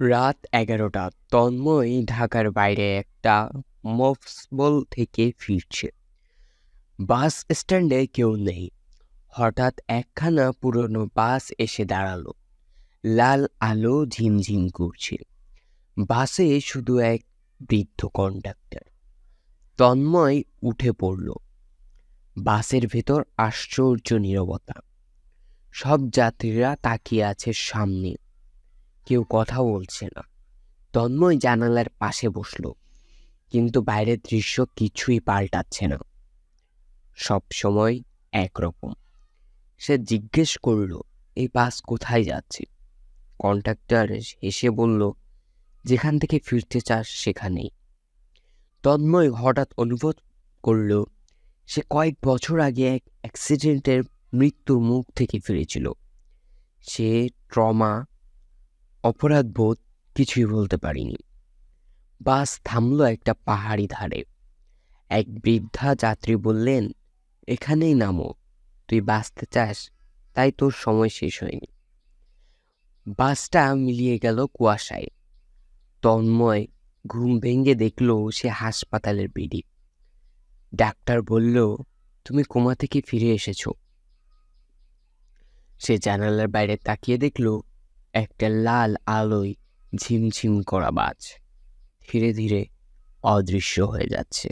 রাত এগারোটা। তন্ময় ঢাকার বাইরে একটা মফস্বল থেকে ফিরছে। বাস স্ট্যান্ডে কেউ নেই। হঠাৎ একখানা পুরনো বাস এসে দাঁড়াল। লাল আলো ঝিমঝিম করছে। বাসে শুধু এক বৃদ্ধ কন্ডাক্টর। তন্ময় উঠে পড়ল। বাসের ভেতর আশ্চর্য নীরবতা। সব যাত্রীরা তাকিয়ে আছে সামনে। কেউ কথা বলছে না। তন্ময় জানালার পাশে বসল, কিন্তু বাইরের দৃশ্য কিছুই পাল্টাচ্ছে না। সব সময় একরকম। সে জিজ্ঞেস করল, এই বাস কোথায় যাচ্ছে? কন্ট্রাক্টর হেসে বলল, যেখান থেকে ফিরতে চাস সেখানেই। তন্ময় হঠাৎ অনুভব করল, সে কয়েক বছর আগে এক অ্যাক্সিডেন্টের মৃত্যুর মুখ থেকে ফিরেছিল। সে ট্রমা অপরাধবোধ কিছুই বলতে পারিনি। বাস থামলো একটা পাহাড়ি ধারে। এক বৃদ্ধা যাত্রী বললেন, এখানেই নামো, তুই বাঁচতে চাস, তাই তোর সময় শেষ হয়নি। বাসটা মিলিয়ে গেল কুয়াশায়। তন্ময় ঘুম ভেঙে দেখল সে হাসপাতালের বেডি। ডাক্তার বলল, তুমি কোমা থেকে ফিরে এসেছ? সে জানালার বাইরে তাকিয়ে দেখল একটা লাল আলোয় ঝিমঝিম করা বাজ। ধীরে ধীরে অদৃশ্য হয়ে যাচ্ছে।